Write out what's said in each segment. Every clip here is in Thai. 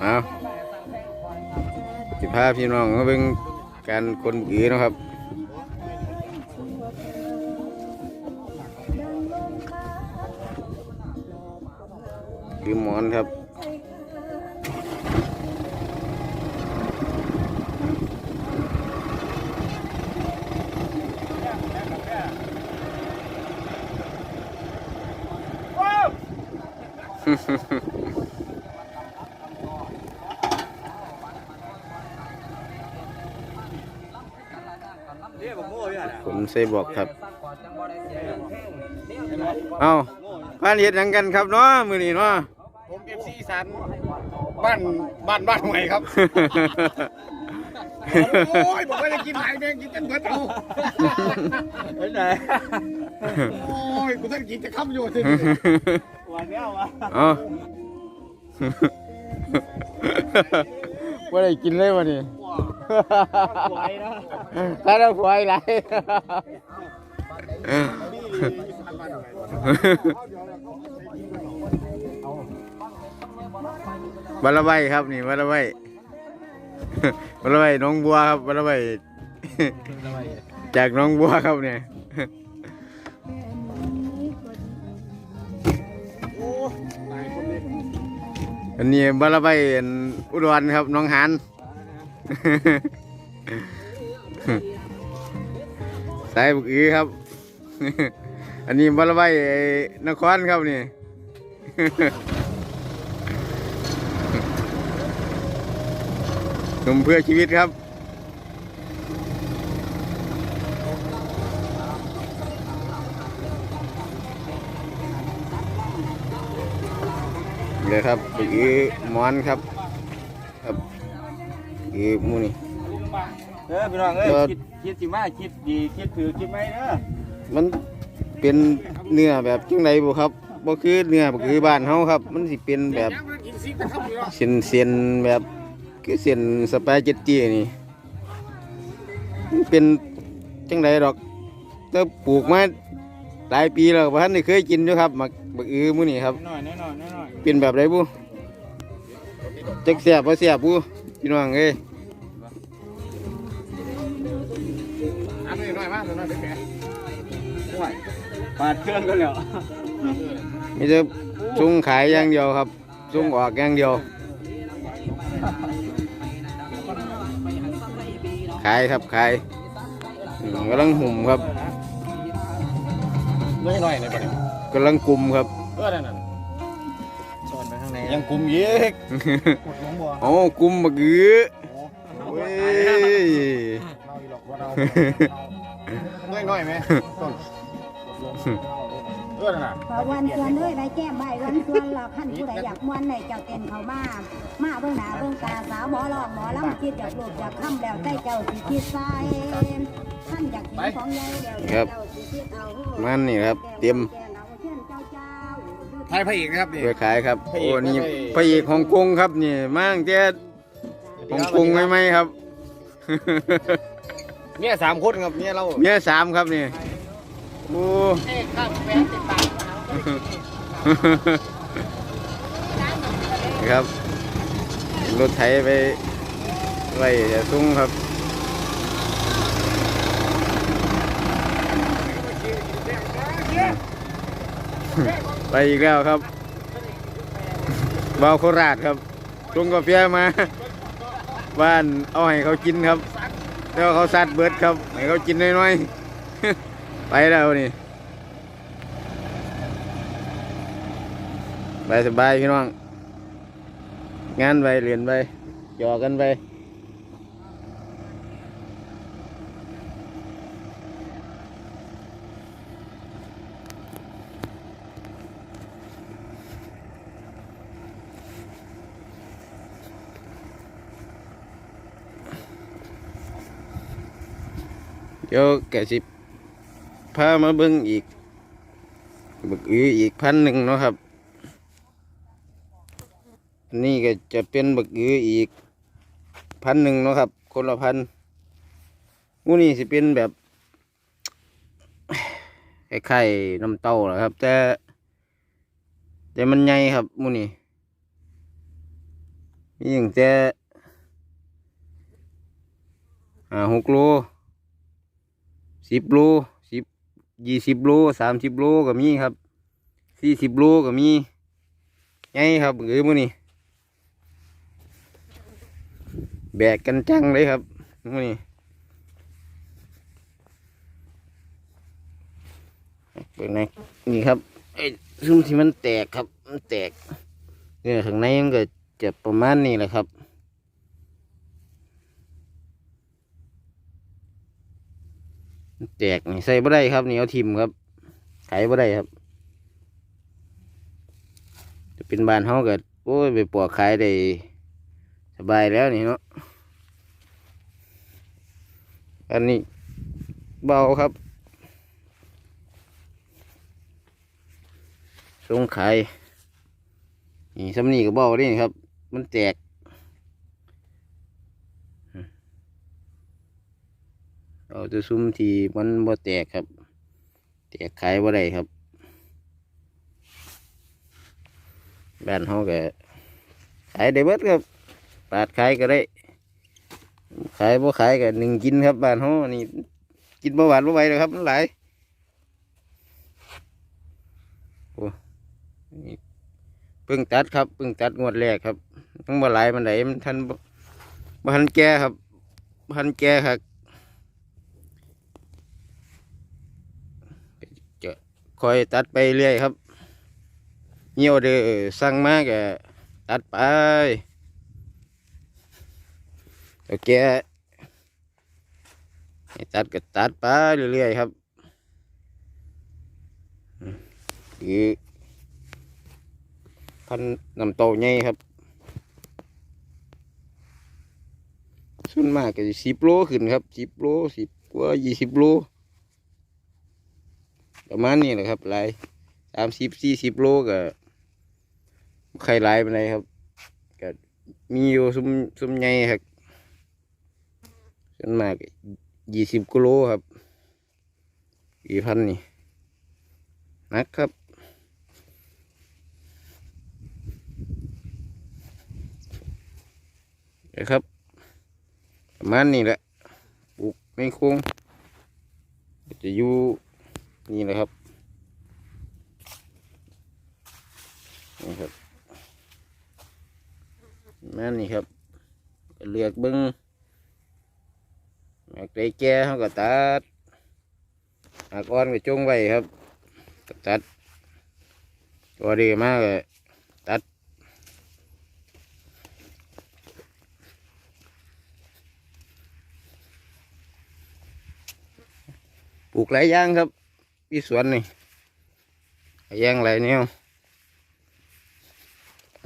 เอาสิพาพี่น้องมาเบิ่งการคนอือเนะครับคือหมอนครับฮึฮึฮึ ผมใส่บอกครับ เอาบ้านเห็ดหยังกันครับเนาะมือนี้เนาะ ผมเอฟซีสันบ้านบ้านบ้านใหม่ครับ โอ้ยบอกว่าจะกินไหนแม่งกินจนเบิดเอาไปไหนโอ้ยกูท่านกินจะค้ำอยู่สิวันนี้วะเอาว่าได้กินเลยวันนี้ไหวนะข้าเราหวยไรบัลละไบครับนี่บัลละไบบัลละไบน้องบัวครับบัลละไบจากน้องบัวครับเนี่ยอันนี้บัลละไบอันอุดรครับน้องหาน สายบุกอือครับ อันนี้บัลละไว้นครครับนี่หนุ่มเพื่อชีวิตครับเดี๋ยวครับบุกอือมอนครับ อือหมูนี่ เออพี่น้องเอ้ยก็คิดคิดสิมาคิดดีคิดถือคิดไหมเด้อมันเป็นเนื้อแบบจังไดบุครับบ่คือเนื้อบ่คือบ้านเฮาครับ มันสิเป็นแบบกินซีจะค้ำอยู่เส้นเส้นแบบคือเส้นสปาเกตตี้นี่มันเป็นจังไดดอกแต่ปลูกมาหลายปีแล้วบ่ทันได้เคยกินอยู่ครับหมักบักอือมื้อนี้ครับ น้อยน้อยน้อยน้อยเป็นแบบไรบุจักแซ่บบ่แซ่บบุ พี่น้องเอ้ยอันนี้น้อยมากน้อยเป็นแผลห่วยปาดเครื่องกันแล้วมีแต่ส่งขายอย่างเดียวครับส่งออกอย่างเดียว ขายครับขายอืมกำลังหุ่มครับน้อยน้อยในประเด็นกำลังกลุ่มครับเออนั่น น่ะชนไปข้างในยังกุมยีกกดหลงบัวโอ้กลุ่มบักอือเว้ยเราอยู่หรอกว่าเราน้อยน้อยไหมต้นเออนั่นน่ะพอวันชวนเลยไปแก้มใบวันชวนเราขั้นผู้ใดอยากมวนในเจ้าเต้นเขามามาเบิ่งหน้าเบิ่งตาสาวหมอลองหมอลำคิดอยากลูกอยากค่ำแล้วใจเจ้าสิคิดใส่ท่านอยากเห็นของใหญ่แล้วเจ้าสิคิดเอามันนี่ครับเตรียม ไทยพระเอกนะครับนี่ไปขายครับพระเอกโอ้นี่ไม่ได้พระเอกของกงครับนี่มาตั้งแต่ของกงไหมไหมครับเมียสามคนครับเมียเราเมียสามครับนี่โอ้เอ๊ะข้ามแฟนติดตามครับรถไถไปไว้จะซุ้งครับ ไปอีกแล้วครับบาโคราชครับตุงกาแฟมา บ้านเอาให้เขากินครับ แล้วเขาซัดเบิดครับ ให้เขากินน้อยๆ ไปแล้วนี่ไปสบายพี่น้อง งานไปเรียนไปหยอกกันไป เดี๋ยวแกสิพามาเบิ้งอีกบึกอืออีกพันหนึ่งเนาะครับนนี้ก็จะเป็นบักอืออีกพันหนึ่งเนาะครับ คนละพันงูนี่สิเป็นแบบคล้ายๆน้ำเต้าแหละครับ แต่ แต่มันใหญ่ครับมูนี่มีอย่างแต่หาหกโล สิบโลสิบยี่สิบโลสามสิบโลก็มีครับสี่สิบโลก็มีไงครับเอ้ยมื้อนี้แบกกันจังเลยครับมื้อนี้เปิดไหนนี่ครับไอ้ซุ่มที่มันแตกครับ มันแตกเนี่ยข้างในมันก็จะประมาณนี้แหละครับ แตกนี่ใส่บ่ได้ครับเนี่เอาทิมครับไขบ่ได้ครับ จะเป็นบานเฮาเก็โอ้ยไปปอกขายได้สบายแล้วนี่เนาะอันนี้เบาครับทรงไขายนี่สำนีก็เบาเด้นี่ครับ มันแตก เอาแตัวซุ้มทีมันบ่แตกครับ แตกขายบ่ได้ครับบ้านเฮาก็ขายได้เบิดครับปาดขายก็ได้ ขายบ่ขายก็หนึ่งกินครับบ้านเฮานี่กินบ่หวานบ่ไหวเลยครับมันหลายโอ้เพิ่งตัดครับเพิ่งตัดงวดแรกครับต้องบ่หลายมันไหนมันทันบ่ทันแก่ครับบ่ทันแก่ครับ คอยตัดไปเรื่อยครับเหี่ยวเด้อสั่งมาแกตัดไปโอเคตัดก็ตัดไปเรื่อยๆครับหรือพันนำโตใหญ่ครับส่วนมากก็สิบโลขึ้นครับสิบโลสิบกว่ายี่สิบโล ประมาณนี้แหละครับหลายสามสิบสี่สิบโลก็ใครหลายไปไหนครับก็มีอยู่ซุ้มซุ้มใหญ่ครับส่วนมากยี่สิบกิโลครับกี่พันนี่นักครับนะครับประมาณนี้แหละปลูกในโคงจะอยู่ นี่แหละครับนี่ครับแม่นนี่ครับเลือกบิ้งหากได้แก่เขาก็ตัดหากอ่อนก็จงไว้ครับก็ตัดตัวดีมากเลยตัดปลูกหลายอย่างครับ ที่สวนนี่หลายอย่างหลายแนว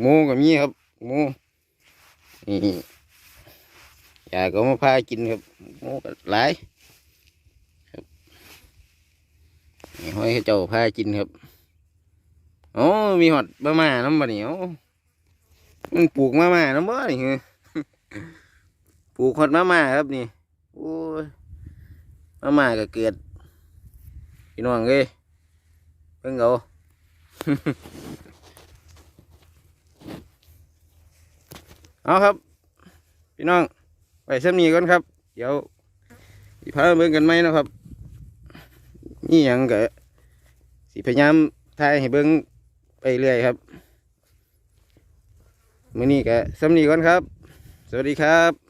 หมูก็มีครับหมูนี่ยาก็มาพากินครับหมูก็หลายครับนี่ห้อยเขาเจ้าพากินครับโอ้มีหอดมะม่าน้ำบะเหนียวมันปลูกมะม่าน้ำบ่นี่เหรอปลูกหอดมะม่าครับนี่โอ้ยมะม่าก็เกิด พี่น้องเอ้ยเพิ่งเอา เอาครับ พี่น้องไปเส้นนี้ก่อนครับ เดี๋ยวสิพาเบิ่งกันไหมนะครับมีหยังก็สิพยายามถ่ายให้เบิ่งไปเรื่อยครับ มื้อนี้ก็เส้นนี้ก่อนครับ สวัสดีครับ